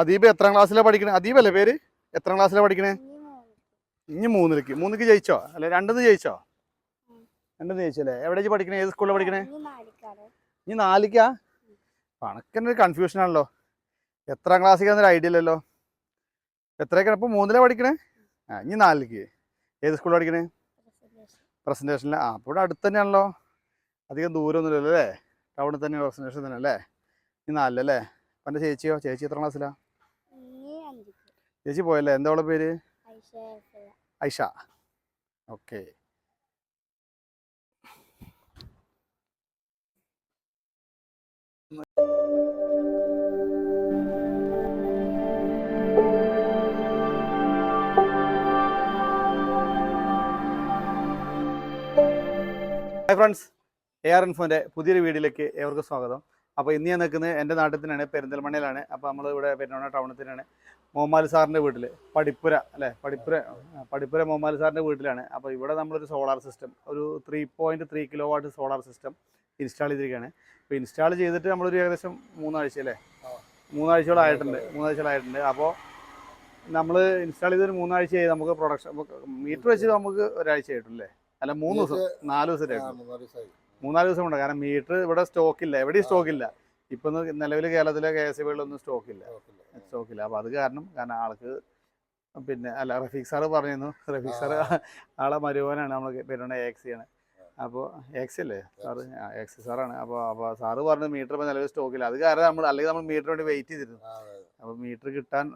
അദീപ് എത്രാം ക്ലാസ്സിലാണ് പഠിക്കണേ? അദീപ് അല്ലേ പേര്? എത്രാം ക്ലാസ്സിലാണ് പഠിക്കണേ? ഇനി മൂന്നിലേക്ക്. മൂന്നിക്ക് ജയിച്ചോ? അല്ലെ രണ്ടെന്ന് ജയിച്ചോ? രണ്ടെന്ന് ജയിച്ചല്ലേ? എവിടെ പഠിക്കണേ? ഏത് സ്കൂളിലാണ് പഠിക്കണേ? ഇനി നാലിക്കാ? പണക്കെന്നെ ഒരു കൺഫ്യൂഷൻ ആണല്ലോ. എത്രാം ക്ലാസ്സിൽ ഐഡിയ ഇല്ലല്ലോ. എത്രയൊക്കെയാണ്? ഇപ്പോൾ മൂന്നിലാണ് പഠിക്കണേ? ആ ഇനി നാലിലേക്ക്. ഏത് സ്കൂളിൽ പഠിക്കണേ? പ്രസന്റേഷനിൽ ആ അപ്പോൾ ഇവിടെ അടുത്ത് തന്നെയാണല്ലോ. അധികം ദൂരമൊന്നുമില്ലല്ലോ അല്ലേ? ടൗണിൽ തന്നെ പ്രസന്റേഷൻ തന്നെ അല്ലേ ഇനി നാലിലല്ലേ? അപ്പം എന്റെ ചേച്ചിയോ? ചേച്ചി എത്ര ക്ലാസ്സിലാണ് ചേച്ചി പോയല്ലേ? എന്താ പേര്? Aisha okay. Hi friends A R ഇൻഫോന്റെ പുതിയൊരു വീഡിയോയിലേക്ക് ഏവർക്കും സ്വാഗതം. അപ്പോൾ ഇന്ന് ഞാൻ നിൽക്കുന്നത് എന്റെ നാട്ടിൽ തന്നെയാണ് പെരിന്തൽമണ്ണയിലാണ്. അപ്പോൾ നമ്മൾ ഇവിടെ പെരുന്നോണ ടൗണിൽ തന്നെയാണ് മോമാലി സാറിന്റെ വീട്ടിൽ പഠിപ്പുര അല്ലേ? പഠിപ്പുര പഠിപ്പുര മോമാലി സാറിന്റെ വീട്ടിലാണ്. അപ്പോൾ ഇവിടെ നമ്മളൊരു സോളാർ സിസ്റ്റം ഒരു three point three kilowatt solar system install ചെയ്തിരിക്കുകയാണ്. അപ്പോൾ ഇൻസ്റ്റാൾ ചെയ്തിട്ട് നമ്മളൊരു ഏകദേശം മൂന്നാഴ്ച അല്ലേ? മൂന്നാഴ്ചകളായിട്ടുണ്ട് മൂന്നാഴ്ചകളായിട്ടുണ്ട് അപ്പോൾ നമ്മൾ ഇൻസ്റ്റാൾ ചെയ്തൊരു മൂന്നാഴ്ചയായി നമുക്ക് പ്രൊഡക്ഷൻ മീറ്റർ വെച്ച് നമുക്ക് ഒരാഴ്ച ആയിട്ടുള്ളൂ അല്ല? മൂന്ന് ദിവസം നാല് ദിവസമായിട്ട് മൂന്നാൽ ദിവസം ഉണ്ട് കാരണം മീറ്റർ ഇവിടെ സ്റ്റോക്കില്ല എവിടെയും സ്റ്റോക്ക് ഇല്ല. ഇപ്പൊ നിലവിൽ കേരളത്തിലെ കെ എസ് ബികളിലൊന്നും സ്റ്റോക്ക് ഇല്ല. സ്റ്റോക്കില്ല അപ്പൊ അത് കാരണം കാരണം ആൾക്ക് പിന്നെ അല്ല റഫീഖ് സാറ് പറഞ്ഞിരുന്നു. റഫീഖ് സാറ് ആളെ മരുവനാണ് നമ്മൾ എക്സി ആണ്. അപ്പോൾ എക്സി അല്ലേ? സാറ് എക്സി സാറാണ് അപ്പോൾ അപ്പോൾ സാറ് പറഞ്ഞു മീറ്റർ ഇപ്പോൾ നിലവിൽ സ്റ്റോക്ക് ഇല്ല. അത് കാരണം നമ്മൾ അല്ലെങ്കിൽ നമ്മൾ മീറ്റർ വേണ്ടി വെയിറ്റ് ചെയ്തിരുന്നു. അപ്പോൾ മീറ്റർ കിട്ടാൻ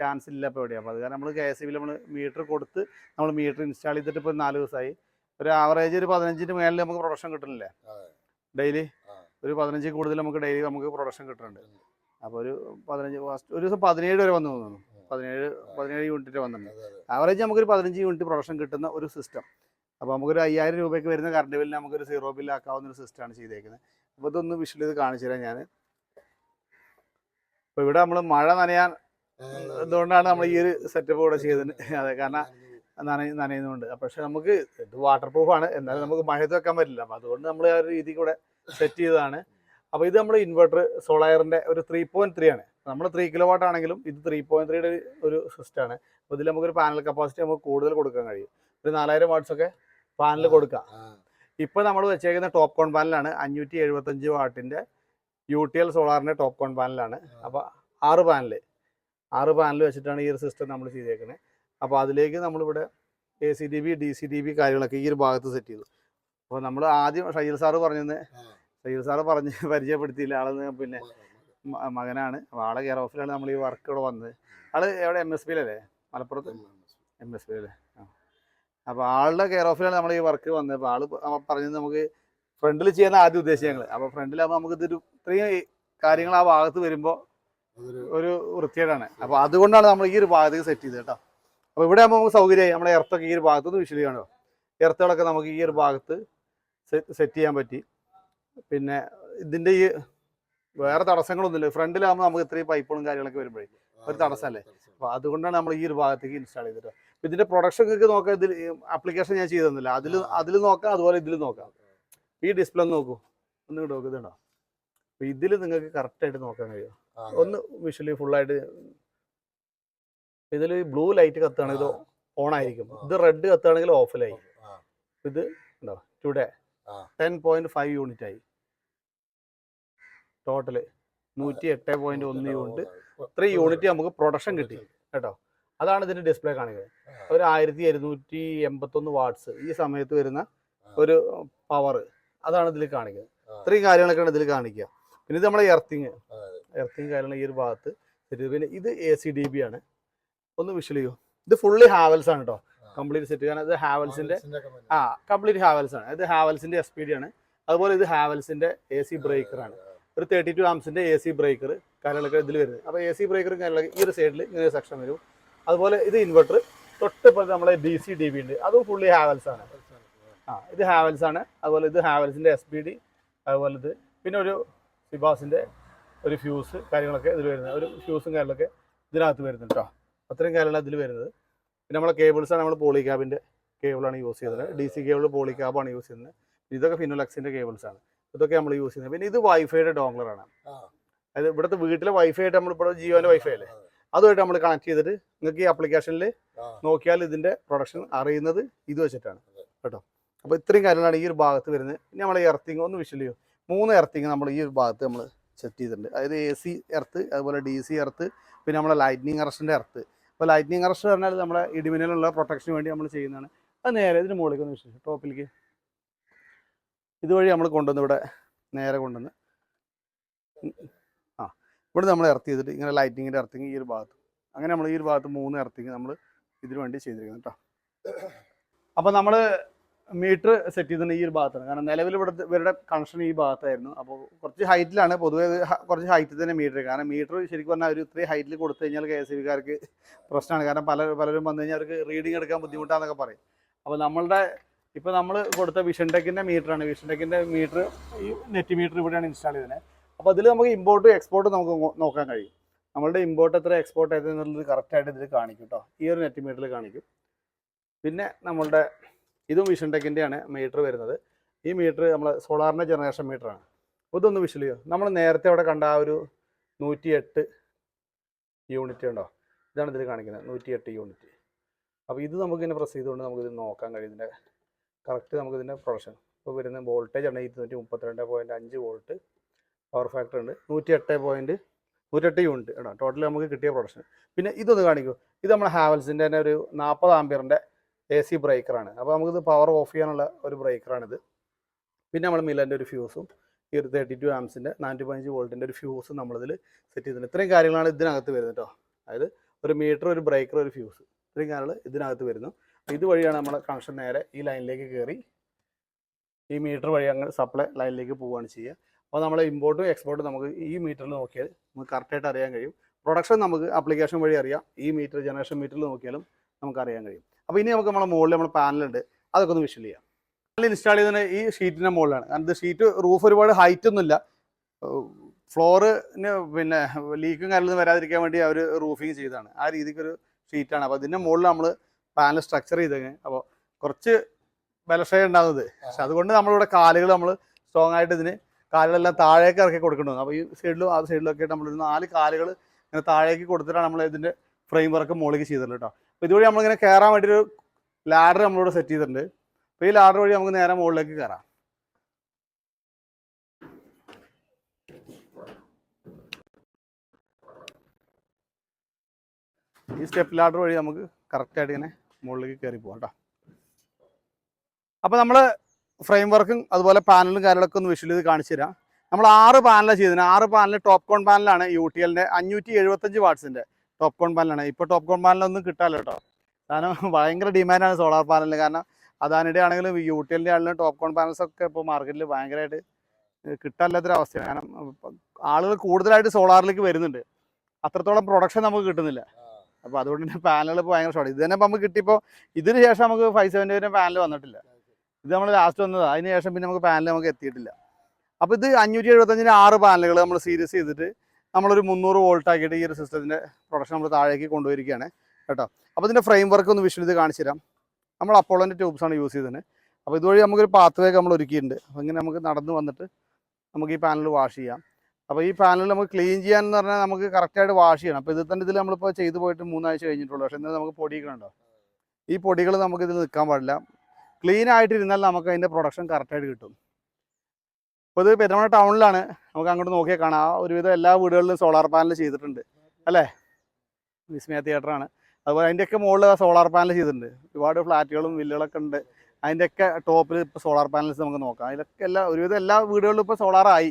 ചാൻസ് ഇല്ല ഇപ്പോൾ എവിടെയാണ് അപ്പോൾ അത് കാരണം നമ്മൾ കെ എസ് ബിയിൽ നമ്മൾ മീറ്റർ കൊടുത്ത് നമ്മൾ മീറ്റർ ഇൻസ്റ്റാൾ ചെയ്തിട്ട് ഇപ്പോൾ നാല് ദിവസമായി ഒരു ആവറേജ് ഒരു പതിനഞ്ചിന് മേളിൽ നമുക്ക് പ്രൊഡക്ഷൻ കിട്ടുന്നില്ലേ? ഡെയിലി. ഒരു പതിനഞ്ച് കൂടുതൽ നമുക്ക് ഡെയിലി നമുക്ക് പ്രൊഡക്ഷൻ കിട്ടുന്നുണ്ട് അപ്പോൾ ഒരു പതിനഞ്ച് ഫസ്റ്റ് ഒരു ദിവസം പതിനേഴ് വരെ വന്നു തോന്നുന്നു. പതിനേഴ് പതിനേഴ് യൂണിറ്റ് വന്നിട്ടുണ്ട്. ആവറേജ് നമുക്കൊരു പതിനഞ്ച് യൂണിറ്റ് പ്രൊഡക്ഷൻ കിട്ടുന്ന ഒരു സിസ്റ്റം അപ്പോൾ നമുക്കൊരു അയ്യായിരം രൂപയ്ക്ക് വരുന്ന കറണ്ട് ബില്ലിന് നമുക്കൊരു സീറോ ബില്ലാക്കാവുന്ന ഒരു സിസ്റ്റം ആണ് ചെയ്തേക്കുന്നത്. അപ്പോൾ ഇതൊന്ന് വിഷ്വൽ ഇത് കാണിച്ചു തരാം ഞാൻ ഇപ്പൊ ഇവിടെ നമ്മൾ മഴ നനയാൻ അതുകൊണ്ടാണ് നമ്മൾ ഈ ഒരു സെറ്റപ്പ് കൂടെ ചെയ്തത്. അതെ കാരണം നനയ നനയുന്നുണ്ട്. പക്ഷെ നമുക്ക് ഇത് വാട്ടർ പ്രൂഫാണ് എന്നാലും നമുക്ക് മഴയത്ത് വെക്കാൻ പറ്റില്ല. അപ്പൊ അതുകൊണ്ട് നമ്മൾ ആ ഒരു രീതി കൂടെ സെറ്റ് ചെയ്തതാണ്. അപ്പോൾ ഇത് നമ്മൾ ഇൻവെർട്ടർ സോളയറിന്റെ ഒരു ത്രീ പോയിന്റ് ത്രീ ആണ്. നമ്മൾ ത്രീ കിലോ വാട്ട് ആണെങ്കിലും ഇത് ത്രീ പോയിന്റ് ത്രീയുടെ ഒരു സിസ്റ്റമാണ് അപ്പോൾ ഇതിൽ നമുക്കൊരു പാനൽ കപ്പാസിറ്റി നമുക്ക് കൂടുതൽ കൊടുക്കാൻ കഴിയും. ഒരു നാലായിരം വാട്ട്സ് ഒക്കെ പാനൽ കൊടുക്കാം. ഇപ്പോൾ നമ്മൾ വെച്ചേക്കുന്ന ടോപ്പ് കോൺ പാനലാണ് അഞ്ഞൂറ്റി എഴുപത്തഞ്ച് വാട്ടിന്റെ യു ടി എൽ സോളാറിന്റെ ടോപ്പ് കോൺ പാനലാണ് അപ്പോൾ ആറ് പാനൽ ആറ് പാനൽ വെച്ചിട്ടാണ് ഈ ഒരു സിസ്റ്റം നമ്മൾ ചെയ്തേക്കുന്നത് അപ്പോൾ അതിലേക്ക് നമ്മളിവിടെ A C D B D C D B കാര്യങ്ങളൊക്കെ ഈ ഒരു ഭാഗത്ത് സെറ്റ് ചെയ്തു. അപ്പോൾ നമ്മൾ ആദ്യം ഷൈൽ സാറ് പറഞ്ഞെന്ന് ഷൈൽ സാറ് പറഞ്ഞ് പരിചയപ്പെടുത്തിയില്ല. ആളെന്ന് പിന്നെ മകനാണ്. അപ്പോൾ ആളെ കെയർ ഓഫിലാണ് നമ്മൾ ഈ വർക്ക് ഇവിടെ വന്നത്. ആൾ എവിടെ? എം എസ് പിയിലല്ലേ മലപ്പുറത്ത്? എം എസ് പിയിലല്ലേ ആ. അപ്പോൾ ആളുടെ കെയർ ഓഫിലാണ് നമ്മൾ ഈ വർക്ക് വന്നത്. അപ്പോൾ ആൾ പ- പറഞ്ഞത് നമുക്ക് ഫ്രണ്ടിൽ ചെയ്യുന്ന ആദ്യ ഉദ്ദേശിച്ചത് ഞങ്ങൾ അപ്പോൾ ഫ്രണ്ടിലാകുമ്പോൾ നമുക്ക് ഇതൊരു ഇത്രയും കാര്യങ്ങൾ ആ ഭാഗത്ത് വരുമ്പോൾ ഒരു വൃത്തികേടാണ്. അപ്പോൾ അതുകൊണ്ടാണ് നമ്മൾ ഈ ഒരു ഭാഗത്തേക്ക് സെറ്റ് ചെയ്തത് കേട്ടോ. അപ്പോൾ ഇവിടെ ആകുമ്പോൾ നമുക്ക് സൗകര്യമായി. നമ്മുടെ എർത്തൊക്കെ ഈ ഒരു ഭാഗത്ത് നിന്ന് വിഷ്വൽ ചെയ്യണോ നമുക്ക് ഈ ഒരു ഭാഗത്ത് സെറ്റ് ചെയ്യാൻ പറ്റി. പിന്നെ ഇതിന്റെ ഈ വേറെ തടസ്സങ്ങളൊന്നുമില്ല. ഫ്രണ്ടിലാകുമ്പോൾ നമുക്ക് ഇത്രയും പൈപ്പുകളും കാര്യങ്ങളൊക്കെ വരുമ്പോഴേ ഒരു തടസ്സമല്ലേ? അപ്പോൾ അതുകൊണ്ടാണ് നമ്മൾ ഈ ഒരു ഭാഗത്തേക്ക് ഇൻസ്റ്റാൾ ചെയ്തിട്ട്. ഇതിന്റെ പ്രൊഡക്ഷൻ ഒക്കെ നോക്കാം. ഇതിൽ ആപ്ലിക്കേഷൻ ഞാൻ ചെയ്തു തന്നില്ല അതിൽ അതിൽ നോക്കാം അതുപോലെ ഇതിൽ നോക്കാം. ഈ ഡിസ്പ്ലേ ഒന്ന് നോക്കൂ. ഒന്ന് ഇങ്ങോട്ട് നോക്ക് ഇതുണ്ടോ അപ്പോൾ ഇതിൽ നിങ്ങൾക്ക് കറക്റ്റായിട്ട് നോക്കാൻ കഴിയും. ഒന്ന് വിഷ്വലി ഫുള്ളായിട്ട് ഇതിൽ ബ്ലൂ ലൈറ്റ് കത്തുകയാണെങ്കിൽ ഇത് ഓൺ ആയിരിക്കും. ഇത് റെഡ് കത്തുകയാണെങ്കിൽ ഓഫിലായി ഇത് ഉണ്ടോ today. Ten point five unit ആയി. ടോട്ടൽ നൂറ്റി എട്ട് പോയിന്റ് ഒന്ന് യൂണിറ്റ് ഇത്രയും യൂണിറ്റ് നമുക്ക് പ്രൊഡക്ഷൻ കിട്ടി കേട്ടോ. അതാണ് ഇതിന്റെ ഡിസ്പ്ലേ കാണിക്കുന്നത്. ഒരു ആയിരത്തി ഇരുന്നൂറ്റി എൺപത്തൊന്ന് വാട്ട്സ് ഈ സമയത്ത് വരുന്ന ഒരു പവർ അതാണ് ഇതിൽ കാണിക്കുന്നത്. ഇത്രയും കാര്യങ്ങളൊക്കെയാണ് ഇതിൽ കാണിക്കുക. പിന്നെ ഇത് നമ്മുടെ എർത്തിങ് എർത്തിങ് കാര്യങ്ങൾ ഈ ഒരു ഭാഗത്ത് പിന്നെ ഇത് എ സി ഡി ബി ആണ്. ഒന്ന് വിഷ്വൽ ചെയ്യൂ. ഇത് ഫുള്ളി ഹാവൽസ് ആണ് കേട്ടോ കംപ്ലീറ്റ് സെറ്റ് കാരണം ഇത് ഹാവൽസിന്റെ ആ കംപ്ലീറ്റ് ഹാവൽസ് ആണ്. ഇത് ഹാവൽസിന്റെ എസ് പി ഡി ആണ്. അതുപോലെ ഇത് ഹാവൽസിന്റെ എ സി ബ്രേക്കർ ആണ്. ഒരു തേർട്ടി ടു ആംസിന്റെ എ സി ബ്രേക്കർ കാര്യങ്ങളൊക്കെ ഇതിൽ വരുന്നത്. അപ്പോൾ എ സി ബ്രേക്കർ കാര്യങ്ങളൊക്കെ ഈ ഒരു സൈഡിൽ ഇങ്ങനെ ഒരു സെക്ഷൻ വരും. അതുപോലെ ഇത് ഇൻവെർട്ടർ തൊട്ടിപ്പുറത്ത് നമ്മളെ ഡി സി ഡി ബി ഉണ്ട്. അതും ഫുള്ളി ഹാവൽസ് ആണ്. ആ ഇത് ഹാവൽസ് ആണ്. അതുപോലെ ഇത് ഹാവൽസിന്റെ എസ് പി ഡി അതുപോലെ ഇത് പിന്നെ ഒരു സിബാസിന്റെ ഒരു ഫ്യൂസ് കാര്യങ്ങളൊക്കെ ഇതിൽ വരുന്നത്. ഒരു ഫ്യൂസും കാര്യങ്ങളൊക്കെ ഇതിനകത്ത് വരുന്നുണ്ട് കേട്ടോ അത്രയും കാര്യങ്ങളാണ് ഇതിൽ വരുന്നത്. പിന്നെ നമ്മളെ കേബിൾസ് ആണ് നമ്മൾ പോളി ക്യാബിന്റെ കേബിളാണ് യൂസ് ചെയ്യുന്നത്. ഡി സി കേബിൾ പോളിക്യാബാണ് യൂസ് ചെയ്യുന്നത്. ഇതൊക്കെ ഫിനോലക്സിന്റെ കേബിൾസ് ആണ്. ഇതൊക്കെ നമ്മൾ യൂസ് ചെയ്യുന്നത്. പിന്നെ ഇത് വൈഫൈയുടെ ഡോങ്ലറാണ് അതായത് ഇവിടുത്തെ വീട്ടിലെ വൈഫൈ ആയിട്ട് നമ്മളിപ്പോൾ ജിയോന്റെ വൈഫൈ അല്ലേ? അതുമായിട്ട് നമ്മൾ കണക്ട് ചെയ്തിട്ട് നിങ്ങൾക്ക് ഈ ആപ്ലിക്കേഷനിൽ നോക്കിയാൽ ഇതിന്റെ പ്രൊഡക്ഷൻ അറിയുന്നത് ഇത് വെച്ചിട്ടാണ് കേട്ടോ. അപ്പോൾ ഇത്രയും കാര്യങ്ങളാണ് ഈ ഒരു ഭാഗത്ത് വരുന്നത്. പിന്നെ നമ്മൾ എർത്തിങ് ഒന്ന് വിഷ്വൽ ചെയ്യും. മൂന്ന് എർത്തിങ് നമ്മൾ ഈ ഒരു ഭാഗത്ത് നമ്മൾ സെറ്റ് ചെയ്തിട്ടുണ്ട്. അതായത് എ സി എർത്ത് അതുപോലെ ഡി സി എർത്ത് പിന്നെ നമ്മളെ ലൈറ്റ്നിങ് അറസ്റ്റിന്റെ എർത്ത് അപ്പോൾ ലൈറ്റ്നിങ് അറസ്റ്റ് പറഞ്ഞാൽ നമ്മുടെ ഇടിമിന്നലുള്ള പ്രൊട്ടക്ഷന് വേണ്ടി നമ്മൾ ചെയ്യുന്നതാണ്. അത് നേരെ ഇതിന് മുകളിലേക്ക് ഒന്ന് വിശ്വസിച്ചു ടോപ്പിലേക്ക് ഇതുവഴി നമ്മൾ കൊണ്ടുവന്ന് ഇവിടെ നേരെ കൊണ്ടുവന്ന് ആ ഇവിടെ നമ്മൾ എർത്ത് ചെയ്തിട്ട് ഇങ്ങനെ ലൈറ്റിങ്ങിന്റെ ഇറത്തിങ് ഈ ഒരു ഭാഗത്ത്. അങ്ങനെ നമ്മൾ ഈ ഒരു ഭാഗത്ത് മൂന്ന് ഇറത്തിങ് നമ്മൾ ഇതിനു വേണ്ടി ചെയ്തിരിക്കുന്നത് കേട്ടോ അപ്പോൾ നമ്മൾ മീറ്റർ സെറ്റ് ചെയ്തിട്ടുണ്ട് ഈ ഒരു ഭാഗത്താണ്. കാരണം നിലവിൽ ഇവിടെ ഇവരുടെ കണക്ഷൻ ഈ ഭാഗത്തായിരുന്നു. അപ്പോൾ കുറച്ച് ഹൈറ്റിലാണ് പൊതുവേ കുറച്ച് ഹൈറ്റിൽ തന്നെ മീറ്റർ കാരണം മീറ്റർ ശരിക്കും പറഞ്ഞാൽ ഒരു ഇത്രയും ഹൈറ്റിൽ കൊടുത്തു കഴിഞ്ഞാൽ കെ എസ് ബിക്കാർക്ക് പ്രശ്നമാണ്. കാരണം പല പലരും വന്നു കഴിഞ്ഞാൽ അവർക്ക് റീഡിങ് എടുക്കാൻ ബുദ്ധിമുട്ടാന്നൊക്കെ പറയും. അപ്പോൾ നമ്മളുടെ ഇപ്പോൾ നമ്മൾ കൊടുത്ത വിഷൻ ടെക്കിന്റെ മീറ്ററാണ് വിഷൻ ടെക്കിന്റെ മീറ്റർ ഈ നെറ്റ് മീറ്റർ ഇവിടെയാണ് ഇൻസ്റ്റാൾ ചെയ്തത്. അപ്പോൾ അതിൽ നമുക്ക് ഇമ്പോർട്ടും എക്സ്പോർട്ടും നമുക്ക് നോക്കാൻ കഴിയും. നമ്മളുടെ ഇമ്പോർട്ട് എത്ര എക്സ്പോർട്ട് എന്നുള്ളത് കറക്റ്റായിട്ട് ഇതിൽ കാണിക്കും കേട്ടോ ഈ ഒരു നെറ്റ് മീറ്ററിൽ കാണിക്കും. പിന്നെ നമ്മളുടെ ഇതും വിഷൻ ടെക്കിന്റെയാണ് മീറ്റർ വരുന്നത്. ഈ മീറ്റർ നമ്മൾ സോളാറിന്റെ ജനറേഷൻ മീറ്ററാണ് ഇതൊന്ന് വിഷൽ ചെയ്യോ നമ്മൾ നേരത്തെ അവിടെ കണ്ട ആ ഒരു നൂറ്റി എട്ട് യൂണിറ്റ് ഉണ്ടോ? ഇതാണ് ഇതിൽ കാണിക്കുന്നത്. നൂറ്റി എട്ട് യൂണിറ്റ് അപ്പോൾ ഇത് നമുക്ക് പ്രസ് ചെയ്തുകൊണ്ട് നമുക്ക് നോക്കാൻ കഴിയും. ഇതിന്റെ കറക്റ്റ് നമുക്ക് ഇതിന്റെ പ്രൊഡക്ഷൻ ഇപ്പോൾ വരുന്ന വോൾട്ടേജ് ആണ് ഇരുന്നൂറ്റി മുപ്പത്തിരണ്ട് പോയിന്റ് അഞ്ച് വോൾട്ട് പവർ ഫാക്ടർ ഉണ്ട്. നൂറ്റി എട്ട് പോയിന്റ് നൂറ്റെട്ട് യൂണിറ്റ് ഇടാം ടോട്ടൽ നമുക്ക് കിട്ടിയ പ്രൊഡക്ഷൻ പിന്നെ ഇതൊന്ന് കാണിക്കൂ. ഇത് നമ്മുടെ ഹാവൽസിന്റെ തന്നെ ഒരു നാൽപ്പത് ആംബിയറിന്റെ എ സി ബ്രേക്കറാണ്. അപ്പോൾ നമുക്കിത് പവർ ഓഫ് ചെയ്യാനുള്ള ഒരു ബ്രേക്കറാണിത്. പിന്നെ നമ്മൾ മില്ലന്റെ ഒരു ഫ്യൂസും ഈ ഒരു തേർട്ടി ടു ആംസിന്റെ നാനൂറ്റി പതിനഞ്ച് വോൾട്ടിന്റെ ഒരു ഫ്യൂസും നമ്മളിതിൽ സെറ്റ് ചെയ്തിട്ടുണ്ട് ഇത്രയും കാര്യങ്ങളാണ് ഇതിനകത്ത് വരുന്നത് കേട്ടോ അതായത് ഒരു മീറ്റർ ഒരു ബ്രേക്കർ ഒരു ഫ്യൂസ് ഇത്രയും കാര്യങ്ങൾ ഇതിനകത്ത് വരുന്നു. ഇതുവഴിയാണ് നമ്മൾ കണക്ഷൻ നേരെ ഈ ലൈനിലേക്ക് കയറി ഈ മീറ്റർ വഴി അങ്ങനെ സപ്ലൈ ലൈനിലേക്ക് പോവുകയാണ് ചെയ്യുക. അപ്പോൾ നമ്മൾ ഇമ്പോർട്ടും എക്സ്പോർട്ടും നമുക്ക് ഈ മീറ്ററിൽ നോക്കിയാൽ നമുക്ക് കറക്റ്റായിട്ട് അറിയാൻ കഴിയും. പ്രൊഡക്ഷൻ നമുക്ക് അപ്ലിക്കേഷൻ വഴി അറിയാം. ഈ മീറ്റർ ജനറേഷൻ മീറ്ററിൽ നോക്കിയാലും നമുക്കറിയാൻ കഴിയും. അപ്പോൾ ഇനി നമുക്ക് നമ്മുടെ മുകളിൽ നമ്മുടെ പാനലുണ്ട്. അതൊക്കെ ഒന്ന് വിഷ്വൽ ചെയ്യാം. പാനൽ ഇൻസ്റ്റാൾ ചെയ്തത് ഈ ഷീറ്റിന്റെ മുകളിലാണ് കാരണം ഇത് ഷീറ്റ് റൂഫ് ഒരുപാട് ഹൈറ്റ് ഒന്നുമില്ല ഫ്ലോറിന് പിന്നെ ലീക്കും കാര്യങ്ങളൊന്നും വരാതിരിക്കാൻ വേണ്ടി അവർ റൂഫിങ് ചെയ്തതാണ്. ആ രീതിക്കൊരു ഷീറ്റാണ് അപ്പോൾ ഇതിന്റെ മുകളിൽ നമ്മൾ പാനൽ സ്ട്രക്ചർ ചെയ്തേങ്ങ് അപ്പോൾ കുറച്ച് ബലക്ഷയം ഉണ്ടാകുന്നത് പക്ഷെ അതുകൊണ്ട് നമ്മളിവിടെ കാലുകൾ നമ്മൾ സ്ട്രോങ് ആയിട്ട് ഇതിന് കാലുകളെല്ലാം താഴേക്ക് ഇറക്കി കൊടുക്കേണ്ടത് അപ്പോൾ ഈ സൈഡിലും ആ സൈഡിലും ഒക്കെ ആയിട്ട് നമ്മളൊരു നാല് കാലുകൾ ഇങ്ങനെ താഴേക്ക് കൊടുത്തിട്ടാണ് നമ്മൾ ഇതിന്റെ ഫ്രെയിം വർക്ക് മുകളിലേക്ക് ചെയ്തിട്ടുള്ളൂ കേട്ടോ. അപ്പോൾ ഇതുവഴി നമ്മളിങ്ങനെ കയറാൻ വേണ്ടി ഒരു ലാഡർ നമ്മളിവിടെ സെറ്റ് ചെയ്തിട്ടുണ്ട്. അപ്പോൾ ഈ ലാഡർ വഴി നമുക്ക് നേരെ മുകളിലേക്ക് കയറാം ഈ സ്റ്റെപ്പ് ലാഡർ വഴി നമുക്ക് കറക്റ്റായിട്ട് ഇങ്ങനെ മുകളിലേക്ക് കയറി പോകാം കേട്ടോ. അപ്പോൾ നമ്മൾ ഫ്രെയിം വർക്കും അതുപോലെ പാനലും കാര്യങ്ങളൊക്കെ ഒന്ന് വിഷ്വൽ ചെയ്ത് കാണിച്ചു തരാം. നമ്മൾ ആറ് പാനലാണ് ചെയ്തത് ആറ് പാനൽ ടോപ്പ് കോൺ പാനലാണ് യു ടി എല്ലിന്റെ അഞ്ഞൂറ്റി എഴുപത്തഞ്ച് വാട്ട്സിന്റെ ടോപ്പ് കോൺ പാനലാണ് ഇപ്പോൾ ടോപ്പ് കോൺ പാനലൊന്നും കിട്ടാമല്ലോ കേട്ടോ. കാരണം ഭയങ്കര ഡിമാൻഡാണ് സോളാർ പാനലിന് കാരണം അദാനിയുടെ ആണെങ്കിലും യു ടി എല്ലിന്റെ ആണെങ്കിലും ടോപ്പ് കോൺ പാനൽസ് ഒക്കെ ഇപ്പോൾ മാർക്കറ്റിൽ ഭയങ്കരമായിട്ട് കിട്ടാല്ലാത്തൊരവസ്ഥയാണ് കാരണം ആളുകൾ കൂടുതലായിട്ട് സോളാറിലേക്ക് വരുന്നുണ്ട്. അത്രത്തോളം പ്രൊഡക്ഷൻ നമുക്ക് കിട്ടുന്നില്ല. അപ്പോൾ അതുകൊണ്ട് തന്നെ പാനലുകൾ ഇപ്പോൾ ഭയങ്കര ഷോർട്ട് ഇത് തന്നെ നമുക്ക് കിട്ടിയപ്പോൾ ഇതിന് ശേഷം നമുക്ക് ഫൈവ് സെവന്റി വരെ പാനൽ വന്നിട്ടില്ല. ഇത് നമ്മൾ ലാസ്റ്റ് വന്നത്. അതിന് ശേഷം പിന്നെ നമുക്ക് പാനൽ നമുക്ക് എത്തിയിട്ടില്ല. അപ്പോൾ ഇത് അഞ്ഞൂറ്റി എഴുപത്തഞ്ചിന് ആറ് പാനലുകൾ നമ്മൾ സീരിയസ് ചെയ്തിട്ട് നമ്മളൊരു മുന്നൂറ് വോൾട്ട് ആക്കിയിട്ട് ഈ ഒരു സിസ്റ്റത്തിന്റെ പ്രൊഡക്ഷൻ നമ്മൾ താഴേക്ക് കൊണ്ടുവരികയാണ് കേട്ടോ. അപ്പോൾ ഇതിന്റെ ഫ്രെയിം വർക്ക് ഒന്ന് വിഷ്വൽ ഇത് കാണിച്ചു തരാം. നമ്മൾ അപ്പോളോന്റെ ട്യൂബ്സാണ് യൂസ് ചെയ്തത്. അപ്പോൾ ഇതുവഴി നമുക്കൊരു പാത്ത് വേക്ക് നമ്മൾ ഒരുക്കിയിട്ടുണ്ട്. അപ്പോൾ ഇങ്ങനെ നമുക്ക് നടന്ന് വന്നിട്ട് നമുക്ക് ഈ പാനൽ വാഷ് ചെയ്യാം. അപ്പോൾ ഈ പാനൽ നമുക്ക് ക്ലീൻ ചെയ്യാൻ എന്ന് പറഞ്ഞാൽ നമുക്ക് കറക്റ്റായിട്ട് വാഷ് ചെയ്യണം. അപ്പോൾ ഇത് തന്നെ ഇതിൽ നമ്മളിപ്പോൾ ചെയ്തു പോയിട്ട് മൂന്നാഴ്ച കഴിഞ്ഞിട്ടുള്ളൂ. പക്ഷേ ഇന്ന് നമുക്ക് പൊടികളുണ്ടോ ഈ പൊടികൾ നമുക്ക് ഇതിൽ നിൽക്കാൻ പാടില്ല. ക്ലീൻ ആയിട്ടിരുന്നാൽ നമുക്ക് അതിന്റെ പ്രൊഡക്ഷൻ കറക്റ്റായിട്ട് കിട്ടും. ഇപ്പോൾ ഇത് പെരുമാൾ ടൗണിലാണ് നമുക്ക് അങ്ങോട്ട് നോക്കിയാൽ കാണാം. ഒരുവിധം എല്ലാ വീടുകളിലും സോളാർ പാനൽ ചെയ്തിട്ടുണ്ട്. അല്ലേ? വിസ്മയ തിയേറ്ററാണ് അതുപോലെ അതിന്റെയൊക്കെ മുകളിൽ സോളാർ പാനൽ ചെയ്തിട്ടുണ്ട്. ഒരുപാട് ഫ്ലാറ്റുകളും വില്ലുകളൊക്കെ ഉണ്ട്. അതിന്റെയൊക്കെ ടോപ്പിൽ ഇപ്പോൾ സോളാർ പാനൽസ് നമുക്ക് നോക്കാം. അതിലൊക്കെ എല്ലാ ഒരുവിധം എല്ലാ വീടുകളിലും ഇപ്പോൾ സോളാറായി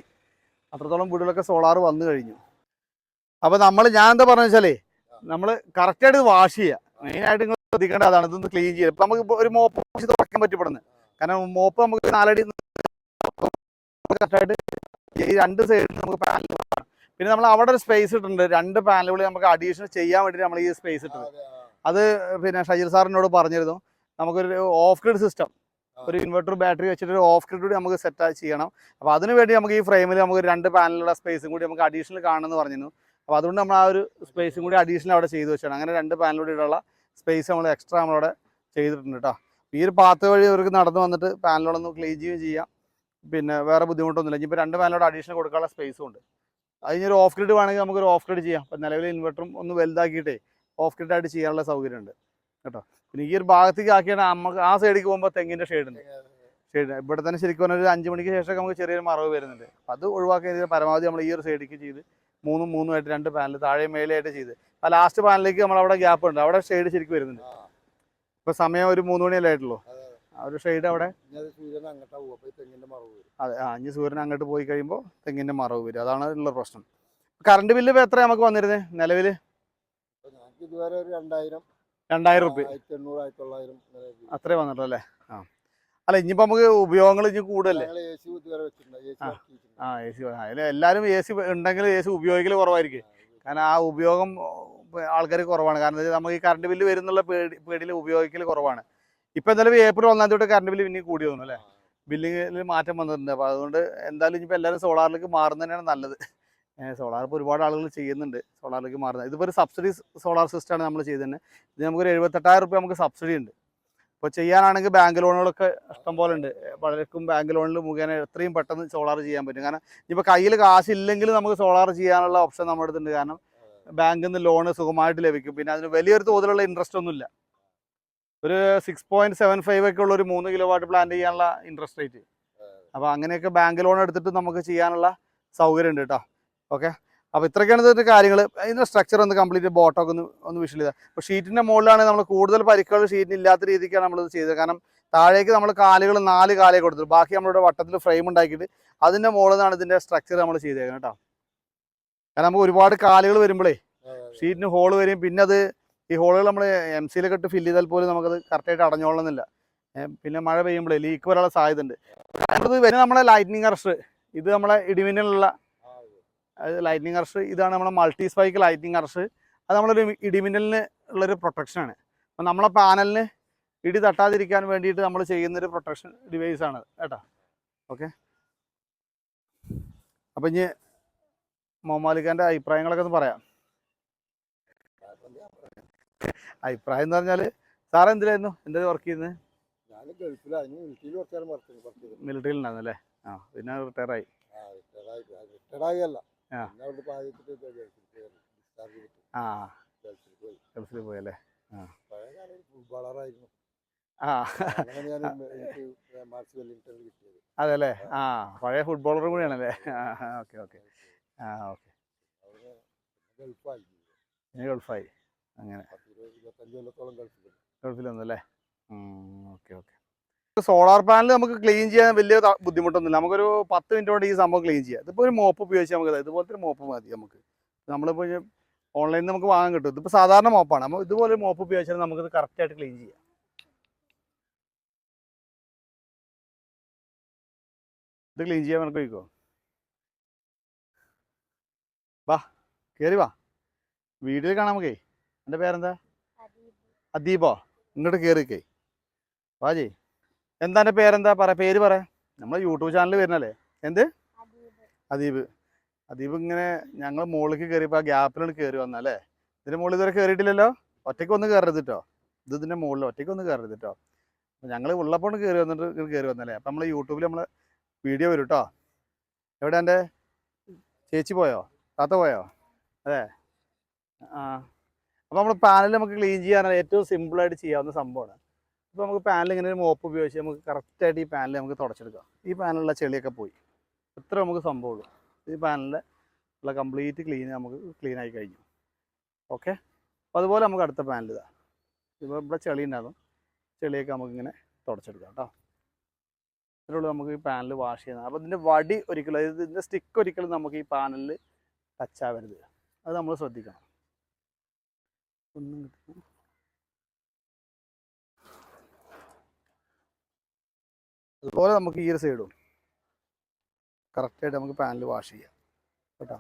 അത്രത്തോളം വീടുകളൊക്കെ സോളാർ വന്നു കഴിഞ്ഞു. അപ്പോൾ നമ്മൾ ഞാൻ എന്താ പറഞ്ഞു വെച്ചാലേ നമ്മൾ കറക്റ്റായിട്ട് വാഷ് ചെയ്യുക മെയിനായിട്ട് നിങ്ങൾ ശ്രദ്ധിക്കേണ്ട അതാണ്. ഇതൊന്ന് ക്ലീൻ ചെയ്യുക ഇപ്പം നമുക്ക് ഒരു മോപ്പ് വെച്ച് തുടക്കാൻ പറ്റപ്പെടുന്നത് കാരണം മോപ്പ് നമുക്ക് നാലടി കറക്റ്റായിട്ട് ഈ രണ്ട് സൈഡിൽ നമുക്ക് പാനൽ പിന്നെ നമ്മൾ അവിടെ ഒരു സ്പേസ് ഇട്ടിട്ടുണ്ട്. രണ്ട് പാനലുകൾ നമുക്ക് അഡീഷണൽ ചെയ്യാൻ വേണ്ടിയിട്ട് നമ്മൾ ഈ സ്പേസ് ഇട്ടത്. അത് പിന്നെ ഷജീർ സാറിനോട് പറഞ്ഞിരുന്നു. നമുക്കൊരു ഓഫ് ഗ്രിഡ് സിസ്റ്റം ഒരു ഇൻവെർട്ടർ ബാറ്ററി വെച്ചിട്ട് ഒരു ഓഫ് ഗ്രിഡ് കൂടി നമുക്ക് സെറ്റ് ചെയ്യണം. അപ്പോൾ അതിന് വേണ്ടി നമുക്ക് ഈ ഫ്രെയിമിൽ നമുക്ക് രണ്ട് പാനലുള്ള സ്പേസും കൂടി നമുക്ക് അഡീഷണൽ കാണുമെന്ന് പറഞ്ഞിരുന്നു. അപ്പോൾ അതുകൊണ്ട് നമ്മൾ ആ ഒരു സ്പേസും കൂടി അഡീഷണൽ അവിടെ ചെയ്തു വെച്ചാണ്. അങ്ങനെ രണ്ട് പാനലൂടെ ഉള്ള സ്പേസ് നമ്മൾ എക്സ്ട്രാ നമ്മളവിടെ ചെയ്തിട്ടുണ്ട് കേട്ടോ ഈ ഒരു പാത്ത് വഴി ഇവർക്ക് നടന്നു വന്നിട്ട് പാനലുകളൊന്ന് ക്ലീൻ ചെയ്യുകയും ചെയ്യാം. പിന്നെ വേറെ ബുദ്ധിമുട്ടൊന്നുമില്ല. ഇനിയിപ്പോൾ രണ്ട് ഫാനിലോട് അഡീഷണൽ കൊടുക്കാനുള്ള സ്പേസും ഉണ്ട്. അതിനൊരു ഓഫ് ഗ്രിഡ് വേണമെങ്കിൽ നമുക്കൊരു ഓഫ് ഗ്രിഡ് ചെയ്യാം. അപ്പം നിലവിൽ ഇൻവെർട്ടറും ഒന്ന് വലുതാക്കിയിട്ടേ ഓഫ് ഗ്രിഡ് ആയിട്ട് ചെയ്യാനുള്ള സൗകര്യമുണ്ട്. കേട്ടോ? പിന്നെ ഈ ഒരു ഭാഗത്തേക്ക് ആക്കിയാണ് നമുക്ക് ആ സൈഡിലേക്ക് പോകുമ്പോൾ തെങ്ങിന്റെ ഷെയ്ഡ് ഉണ്ട്. ഷെയ്ഡ് ഇവിടെ തന്നെ ശരിക്കും പറഞ്ഞാൽ ഒരു അഞ്ച് മണിക്ക് ശേഷം നമുക്ക് ചെറിയൊരു മറവ് വരുന്നുണ്ട്. അപ്പം അത് ഒഴിവാക്കി പരമാവധി നമ്മൾ ഈ ഒരു സൈഡിലേക്ക് ചെയ്ത് മൂന്നും മൂന്നുമായിട്ട് രണ്ട് പാനൽ താഴെ മേലെയായിട്ട് ചെയ്ത്. ആ ലാസ്റ്റ് പാനലിലേക്ക് നമ്മൾ അവിടെ ഗ്യാപ്പ് ഉണ്ട്. അവിടെ ഷെയ്ഡ് ശരിക്കും വരുന്നുണ്ട്. ഇപ്പം സമയം ഒരു മൂന്ന് മണിയല്ലേ ആയിട്ടുള്ളൂ. ഒരു ഷെയ്ഡ് അവിടെ. അതെ ആ സൂര്യൻ അങ്ങോട്ട് പോയി കഴിയുമ്പോൾ തെങ്ങിന്റെ മറവ് വരും. അതാണ് ഉള്ള പ്രശ്നം. കറണ്ട് ബില്ല് ഇപ്പൊ എത്ര നമുക്ക് വന്നിരുന്നത് ഇതുവരെ ഒരു രണ്ടായിരം രണ്ടായിരം റുപ്യ. അത്രേ വന്നിട്ടുള്ളൂ അല്ലേ ആ. അല്ല ഇനിയിപ്പോ നമുക്ക് ഉപയോഗങ്ങൾ ഇനി കൂടുതലല്ലേ? ആ. എ സി അതിൽ എല്ലാവരും എ സി ഉണ്ടെങ്കിൽ എ സി ഉപയോഗിക്കൽ കുറവായിരിക്കും. കാരണം ആ ഉപയോഗം ആൾക്കാർ കുറവാണ്. കാരണം നമുക്ക് ഈ കറണ്ട് ബില്ല് വരുന്നുള്ള പേടി പേടിയിൽ ഉപയോഗിക്കൽ കുറവാണ്. ഇപ്പൊ എന്തായാലും ഏപ്രിൽ ഒന്നാം തൊട്ട് കറണ്ട് ബില്ല് പിന്നെ കൂടി തോന്നുന്നു അല്ലേ? ബില്ലിങ്ങിൽ മാറ്റം വന്നിട്ടുണ്ട്. അപ്പോൾ അതുകൊണ്ട് എന്തായാലും ഇനിയിപ്പോൾ എല്ലാവരും സോളാറിലേക്ക് മാറുന്നതന്നെയാണ് നല്ലത്. സോളാർ ഇപ്പോൾ ഒരുപാട് ആളുകൾ ചെയ്യുന്നുണ്ട് സോളാറിലേക്ക് മാറുന്നത്. ഇതിപ്പോൾ ഒരു സബ്സിഡി സോളാർ സിസ്റ്റമാണ് നമ്മൾ ചെയ്തത് ഇത് നമുക്കൊരു എഴുപത്തെട്ടായിരം റുപ്യ നമുക്ക് സബ്സിഡി ഉണ്ട്. ഇപ്പോൾ ചെയ്യാനാണെങ്കിൽ ബാങ്ക് ലോണുകളൊക്കെ ഇഷ്ടംപോലെ ഉണ്ട്. പലർക്കും ബാങ്ക് ലോണിൽ മുഖേന എത്രയും പെട്ടെന്ന് സോളാർ ചെയ്യാൻ പറ്റും. കാരണം ഇപ്പോൾ കയ്യിൽ കാശില്ലെങ്കിൽ നമുക്ക് സോളാർ ചെയ്യാനുള്ള ഓപ്ഷൻ നമ്മുടെ അടുത്തുണ്ട് കാരണം ബാങ്കിൽ നിന്ന് ലോണ് സുഖമായിട്ട് ലഭിക്കും. പിന്നെ അതിന് വലിയൊരു തോതിലുള്ള ഇൻട്രസ്റ്റ് ഒന്നുമില്ല. ഒരു സിക്സ് പോയിന്റ് സെവൻ ഫൈവ് ഒക്കെ ഉള്ള ഒരു മൂന്ന് കിലോ വാട്ട് പ്ലാൻ ചെയ്യാനുള്ള ഇൻട്രസ്റ്റ് റേറ്റ് അപ്പോൾ അങ്ങനെയൊക്കെ ബാങ്ക് ലോൺ എടുത്തിട്ട് നമുക്ക് ചെയ്യാനുള്ള സൗകര്യം ഉണ്ട് കേട്ടോ. ഓക്കെ അപ്പോൾ ഇത്രയൊക്കെയാണ് ഇതിന്റെ കാര്യങ്ങൾ അതിന്റെ സ്ട്രക്ചർ ഒന്ന് കംപ്ലീറ്റ് ബോട്ടൊക്കെ ഒന്ന് ഒന്ന് വിഷൽ ചെയ്താൽ അപ്പോൾ ഷീറ്റിന്റെ മുകളിലാണ് നമ്മൾ കൂടുതൽ പരിക്കുകൾ ഷീറ്റിന് ഇല്ലാത്ത രീതിക്കാണ് നമ്മളിത് ചെയ്തത്. കാരണം താഴേക്ക് നമ്മൾ കാലുകൾ നാല് കാലേ കൊടുത്തു ബാക്കി നമ്മളുടെ വട്ടത്തിൽ ഫ്രെയിം ഉണ്ടാക്കിയിട്ട് അതിന്റെ മുകളിൽ നിന്നാണ് ഇതിന്റെ സ്ട്രക്ചർ നമ്മൾ ചെയ്തേക്കുന്നത് കേട്ടോ. കാരണം നമുക്ക് ഒരുപാട് കാലുകൾ വരുമ്പോഴേ ഷീറ്റിന് ഹോൾ വരും. പിന്നെ അത് ഈ ഹോളുകൾ നമ്മൾ എം സിയിലൊക്കെ ഇട്ട് ഫില്ല് ചെയ്താൽ പോലും നമുക്കത് കറക്റ്റായിട്ട് അടഞ്ഞോളുന്നില്ല ഏ, പിന്നെ മഴ പെയ്യുമ്പോഴേ ലീക്ക് വരാനുള്ള സാധ്യത ഉണ്ട് അടുത്തത് വരുന്ന നമ്മളെ ലൈറ്റ്നിങ് അറസ്റ്റ് ഇത് നമ്മളെ ഇടിമിന്നലുള്ള ലൈറ്റ്നിങ് അറസ്റ്റ് ഇതാണ് നമ്മളെ മൾട്ടി സ്പൈക്ക് ലൈറ്റ്നിങ് അറസ്റ്റ് അത് നമ്മളൊരു ഇടിമിന്നലിന് ഉള്ളൊരു പ്രൊട്ടക്ഷനാണ് അപ്പം നമ്മളെ പാനലിന് ഇടി തട്ടാതിരിക്കാൻ വേണ്ടിയിട്ട് നമ്മൾ ചെയ്യുന്നൊരു പ്രൊട്ടക്ഷൻ ഡിവൈസ് ആണ് കേട്ടോ. ഓക്കെ. അപ്പം ഇനി മോമാലിക്കാന്റെ അഭിപ്രായങ്ങളൊക്കെ ഒന്ന് പറയാം. അഭിപ്രായം എന്ന് പറഞ്ഞാൽ സാർ എന്തിലായിരുന്നു? എന്താ വർക്ക് ചെയ്യുന്നത്? മിലിറ്ററിയിൽ ഉണ്ടായിരുന്നു അല്ലേ ആ പിന്നെ റിട്ടയർ ആയി. ആ ഗൾഫിൽ പോയി. അല്ലേ? ഫുട്ബോളറായിരുന്നു ആ. അങ്ങനെ ഞാൻ എനിക്ക് മാർച്ച് അതെ അല്ലേ ആ പഴയ ഫുട്ബോളർ കൂടിയാണല്ലേ? Okay okay. ആ ഓക്കെ. ഗൾഫായി. അങ്ങനെ. ഗൾഫിലൊന്നല്ലേ? Okay okay. സോളാർ പാനൽ നമുക്ക് ക്ലീൻ ചെയ്യാൻ വലിയ ബുദ്ധിമുട്ടൊന്നുമില്ല. നമുക്കൊരു പത്ത് മിനിറ്റ് കൊണ്ട് ഈ സംഭവം ക്ലീൻ ചെയ്യാം. ഇതിപ്പോൾ ഒരു മോപ്പ് ഉപയോഗിച്ച് നമുക്ക് ഇത് ഇതുപോലത്തെ ഒരു മോപ്പ് മതി നമുക്ക്. നമ്മളിപ്പോൾ ഓൺലൈനിൽ നമുക്ക് വാങ്ങാൻ കിട്ടും. ഇതിപ്പോൾ സാധാരണ മോപ്പാണ് നമ്മൾ ഇതുപോലെ ഒരു മോപ്പ് ഉപയോഗിച്ചാൽ നമുക്കിത് കറക്റ്റായിട്ട് ക്ലീൻ ചെയ്യാം. ഇത് ക്ലീൻ ചെയ്യാൻ നമുക്ക് കഴിക്കുമോ വാ കയറി വാ. വീട്ടിൽ കാണാം നമുക്കേ. എന്റെ പേരെന്താ? അദീപോ ഇങ്ങോട്ട് കയറിക്കേ വാജി എന്താ എന്റെ പേരെന്താ? പറ പേര് പറ. നമ്മൾ യൂട്യൂബ് ചാനൽ വരുന്നല്ലേ? എന്ത്? അദീപ് അദീപ് ഇങ്ങനെ ഞങ്ങൾ മുകളിലേക്ക് കയറിയപ്പോൾ ആ ഗ്യാപ്പിലാണ് കയറി വന്നല്ലേ? ഇതിന്റെ മുകളിൽ ഇതുവരെ കയറിയിട്ടില്ലല്ലോ ഒറ്റയ്ക്ക് ഒന്ന് കയറരുത് കേട്ടോ ഇത് ഇതിന്റെ മുകളിൽ ഒറ്റയ്ക്ക് ഒന്ന് കയറരുത് കേട്ടോ ഞങ്ങൾ ഉള്ളപ്പോൾ കയറി വന്നിട്ട് ഇങ്ങനെ കയറി വന്നല്ലേ? അപ്പം നമ്മൾ യൂട്യൂബിൽ നമ്മൾ വീഡിയോ വരും കേട്ടോ എവിടെ എന്റെ ചേച്ചി പോയോ? താത്ത പോയോ? അതെ. ആ. അപ്പോൾ നമ്മൾ പാനൽ നമുക്ക് ക്ലീൻ ചെയ്യാൻ ഏറ്റവും സിമ്പിളായിട്ട് ചെയ്യാവുന്ന സംഭവമാണ്. ഇപ്പോൾ നമുക്ക് പാനൽ ഇങ്ങനെ ഒരു മോപ്പ് ഉപയോഗിച്ച് നമുക്ക് കറക്റ്റായിട്ട് ഈ പാനൽ നമുക്ക് തുടച്ചെടുക്കാം. ഈ പാനലിലുള്ള ചെളിയൊക്കെ പോയി. ഇത്ര നമുക്ക് സംഭവമുള്ളൂ. ഈ പാനലിന്റെ ഉള്ള കംപ്ലീറ്റ് ക്ലീൻ നമുക്ക് ക്ലീൻ ആയി കഴിഞ്ഞു. ഓക്കെ അപ്പോൾ അതുപോലെ നമുക്ക് അടുത്ത പാനൽ ഇതാ. ഇപ്പോൾ ഇവിടെ ചെളി ഉണ്ടാകും. ചെളിയൊക്കെ നമുക്കിങ്ങനെ തുടച്ചെടുക്കാം കേട്ടോ. ഇതിനുള്ള നമുക്ക് ഈ പാനൽ വാഷ് ചെയ്യുന്നത്. അപ്പോൾ ഇതിന്റെ വടി ഒരിക്കലും ഇതിന്റെ സ്റ്റിക്ക് ഒരിക്കലും നമുക്ക് ഈ പാനലിൽ ടച്ച് ആവരുത്. അത് നമ്മൾ ശ്രദ്ധിക്കണം. ഒന്നും കിട്ടില്ല അതുപോലെ നമുക്ക് ഈ ഒരു സൈഡും കറക്റ്റായിട്ട് നമുക്ക് പാനൽ വാഷ് ചെയ്യാം. കേട്ടോ?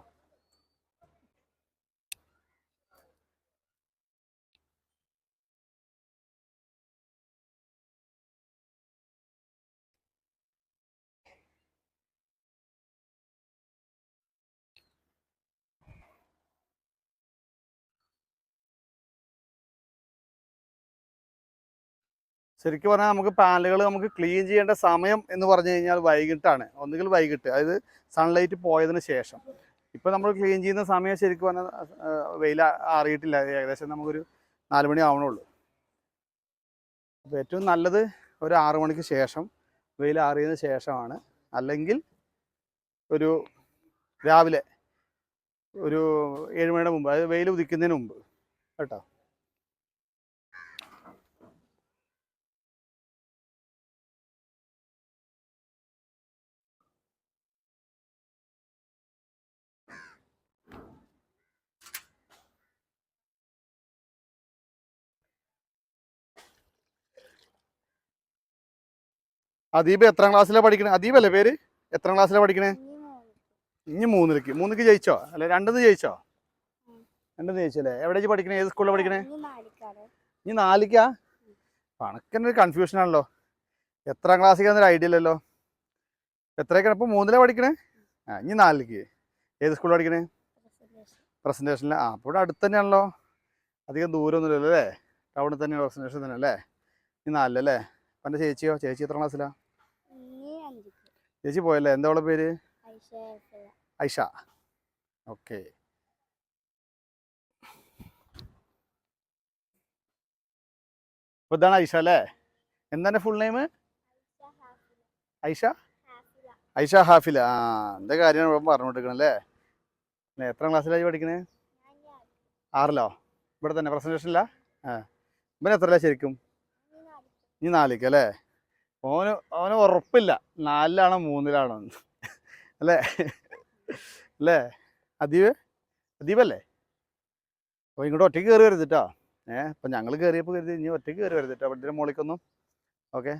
ശരിക്കും പറഞ്ഞാൽ നമുക്ക് പാനലുകൾ നമുക്ക് ക്ലീൻ ചെയ്യേണ്ട സമയം എന്ന് പറഞ്ഞു കഴിഞ്ഞാൽ വൈകിട്ടാണ്. ഒന്നുകിൽ വൈകിട്ട് അതായത് സൺലൈറ്റ് പോയതിന് ശേഷം. ഇപ്പം നമ്മൾ ക്ലീൻ ചെയ്യുന്ന സമയം ശരിക്കും പറഞ്ഞാൽ വെയിൽ അറിയിട്ടില്ല ഏകദേശം നമുക്കൊരു നാല് മണി ആവണുള്ളൂ. അപ്പോൾ ഏറ്റവും നല്ലത് ഒരു ആറ് മണിക്ക് ശേഷം വെയിൽ ആറിയതിന് ശേഷമാണ്. അല്ലെങ്കിൽ ഒരു രാവിലെ ഒരു ഏഴ് മണിയുടെ മുമ്പ് അതായത് വെയിൽ ഉദിക്കുന്നതിന് മുമ്പ്. കേട്ടോ? അദീപ് എത്രാം ക്ലാസ്സിലാണ് പഠിക്കണേ? അദീപ് അല്ലേ പേര്? എത്രാം ക്ലാസ്സിലാണ് പഠിക്കണേ? ഇനി മൂന്നിലേക്ക്. മൂന്നിക്ക് ജയിച്ചോ? അല്ലെ രണ്ടെന്ന് ജയിച്ചോ? രണ്ടെന്ന് ജയിച്ചല്ലേ? എവിടെ വെച്ച് പഠിക്കണേ? ഏത് സ്കൂളിലാണ് പഠിക്കണേ? ഇനി നാലിക്കാ? കണക്കിന് ഒരു കൺഫ്യൂഷൻ ആണല്ലോ. എത്രാം ഒരു ഐഡിയ ഇല്ലല്ലോ. എത്രയൊക്കെയാണ്? ഇപ്പോൾ മൂന്നിലാണ് പഠിക്കണേ? ആ ഇനി നാലിലേക്ക്. ഏത് സ്കൂളിൽ പഠിക്കണേ? പ്രസന്റേഷനിൽ ആ അപ്പോൾ ഇവിടെ അടുത്ത് തന്നെയാണല്ലോ. അധികം ദൂരമൊന്നുമില്ലല്ലോ അല്ലേ? ടൗണിൽ തന്നെയാണ് പ്രസന്റേഷൻ തന്നെ അല്ലേ ഇനി നാലിലല്ലേ? അപ്പം ചേച്ചിയോ? ചേച്ചി എത്ര ക്ലാസ്സിലാ? ചേച്ചി പോയല്ലേ? എന്താ അവളെ പേര്? ഐഷ ഓക്കെ. അപ്പോൾ ഇതാണ് ഐഷ അല്ലേ? എന്താണ് ഫുൾ നെയിം ഐഷ ഐഷ? ഹാഫില. ആ എന്താ കാര്യമാണ് ഇവിടെ പറഞ്ഞുകൊണ്ടിരിക്കണം അല്ലേ? എത്ര ക്ലാസ്സിലായി പഠിക്കണേ? ആറിലോ. ഇവിടെ തന്നെ പ്രസന്റേഷനില്ല ആ. ഇവൻ എത്രയല്ല ശരിക്കും? ഇനി നാലിക്ക് അല്ലേ? ഓന് ഓന് ഉറപ്പില്ല. നാലിലാണോ മൂന്നിലാണോ? അല്ലേ? അല്ലേ? അദീപ് അദീപല്ലേ അപ്പോൾ ഇങ്ങോട്ട് ഒറ്റയ്ക്ക് കയറി വരുത്തിട്ടോ ഏഹ് അപ്പം ഞങ്ങൾ കയറിയപ്പോൾ കരുതി ഇനി ഒറ്റയ്ക്ക് കയറി വരുത്തിട്ടോ അപ്പം ഇതിന്റെ മുകളിലേക്കൊന്നും. ഓക്കെ.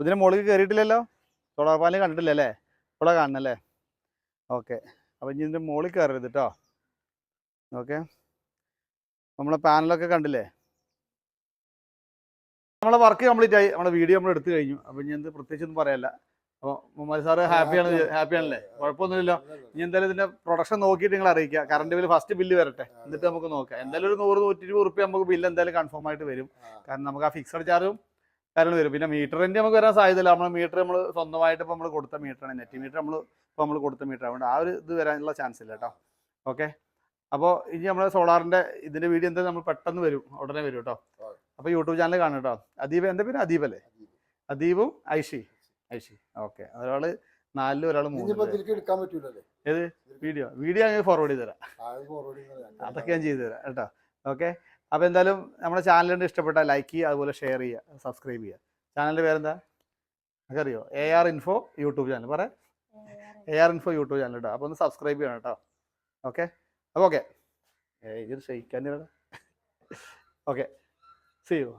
ഇതിന്റെ മുകളിൽ കയറിയിട്ടില്ലല്ലോ സോളാർ കണ്ടിട്ടില്ല അല്ലേ? ഇവിടെ കാണുന്നല്ലേ ഓക്കെ. അപ്പം ഇനി ഇതിന്റെ മുകളിൽ കയറരുത് കേട്ടോ ഓക്കെ. നമ്മളെ പാനലൊക്കെ കണ്ടില്ലേ? നമ്മളെ വർക്ക് കംപ്ലീറ്റ് ആയി. നമ്മളെ വീഡിയോ നമ്മൾ എടുത്തു കഴിഞ്ഞു. അപ്പൊ ഇനി എന്ത് പ്രത്യേകിച്ച് ഒന്നും പറയല്ല. അപ്പൊ മുഹമ്മദ് സാറ് ഹാപ്പിയാണ് ഹാപ്പിയാണല്ലേ കുഴപ്പമൊന്നുമില്ലല്ലോ. ഇനി എന്തായാലും ഇതിന്റെ പ്രൊഡക്ഷൻ നോക്കിയിട്ട് നിങ്ങൾ അറിയിക്കുക. കറണ്ട് ബില്ല് ഫസ്റ്റ് ബില്ല് വരട്ടെ. എന്നിട്ട് നമുക്ക് നോക്കാം. എന്തായാലും ഒരു നൂറ് നൂറ്റി ഇരുപത് റുപ്യ നമുക്ക് ബില്ല് എന്തായാലും കൺഫേം ആയിട്ട് വരും. കാരണം നമുക്ക് ആ ഫിക്സഡ് ചാർജും കാര്യങ്ങൾ വരും. പിന്നെ മീറ്ററിന്റെ നമുക്ക് വരാൻ സാധ്യതയില്ല. നമ്മൾ മീറ്റർ നമ്മൾ സ്വന്തമായിട്ട് ഇപ്പൊ നമ്മൾ കൊടുത്ത മീറ്ററാണ് നെറ്റ് മീറ്റർ നമ്മൾ ഇപ്പൊ നമ്മൾ കൊടുത്ത മീറ്റർ അതുകൊണ്ട് ആ ഒരു ഇത് വരാനുള്ള ചാൻസ് ഇല്ല കേട്ടോ. ഓക്കെ അപ്പോൾ ഇനി നമ്മുടെ സോളാറിന്റെ ഇതിന്റെ വീഡിയോ എന്തായാലും നമ്മൾ പെട്ടെന്ന് വരും. ഉടനെ വരും കേട്ടോ. അപ്പോൾ യൂട്യൂബ് ചാനൽ കാണും കേട്ടോ. അദീപ് എന്റെ പേര്? അദീപ് അല്ലേ? അദീപും ഐഷി. ഐഷി. ഓക്കെ. ഒരാൾ നാലിലും ഒരാൾ മൂന്ന് ഏത്? വീഡിയോ. വീഡിയോ അങ്ങ് ഫോർവേഡ് ചെയ്ത് തരാം. അതൊക്കെ ഞാൻ ചെയ്തു തരാം കേട്ടോ. ഓക്കെ. അപ്പോൾ എന്തായാലും നമ്മുടെ ചാനലിന്റെ ഇഷ്ടപ്പെട്ടാൽ ലൈക്ക് ചെയ്യുക അതുപോലെ ഷെയർ ചെയ്യുക സബ്സ്ക്രൈബ് ചെയ്യുക. ചാനലിന്റെ പേരെന്താ? അറിയോ A R info YouTube channel പറ. A R info YouTube channel കേട്ടോ അപ്പോൾ ഒന്ന് സബ്സ്ക്രൈബ് ചെയ്യണം കേട്ടോ. ഓക്കെ. അപ്പോൾ ഓക്കെ. ഏ ഇത് ക്ഷയിക്കാൻ ഓക്കെ. C U